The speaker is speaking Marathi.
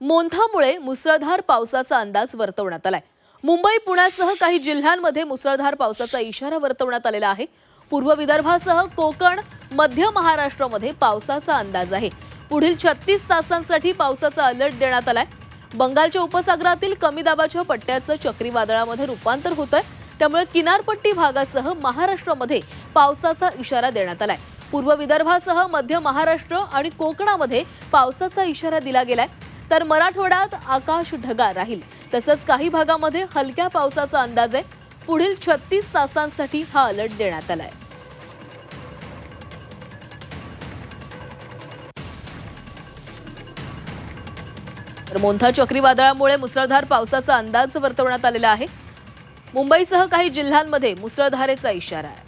मोंथामुळे मुसळधार पावसाचा अंदाज वर्तवण्यात आलाय. मुंबई पुण्यासह काही जिल्ह्यांमध्ये मुसळधार पावसाचा इशारा वर्तवण्यात आलेला आहे. पूर्व विदर्भासह कोकण मध्य महाराष्ट्रामध्ये पावसाचा अंदाज आहे. पुढील छत्तीस तासांसाठी पावसाचा अलर्ट देण्यात आलाय. बंगालच्या उपसागरातील कमी दाबाच्या पट्ट्याचं चक्रीवादळामध्ये रूपांतर होत आहे त्यामुळे किनारपट्टी भागासह महाराष्ट्रामध्ये पावसाचा इशारा देण्यात आलाय. पूर्व विदर्भासह मध्य महाराष्ट्र आणि कोकणामध्ये पावसाचा इशारा दिला गेलाय. तर मराठवाड्यात आकाश ढगाळ राहील. तसंच काही भागामध्ये हलक्या पावसाचा अंदाज आहे. पुढील छत्तीस तासांसाठी हा अलर्ट देण्यात आलाय. तर मोंथा चक्रीवादळामुळे मुसळधार पावसाचा अंदाज वर्तवण्यात आलेला आहे. मुंबईसह काही जिल्ह्यांमध्ये मुसळधारेचा इशारा आहे.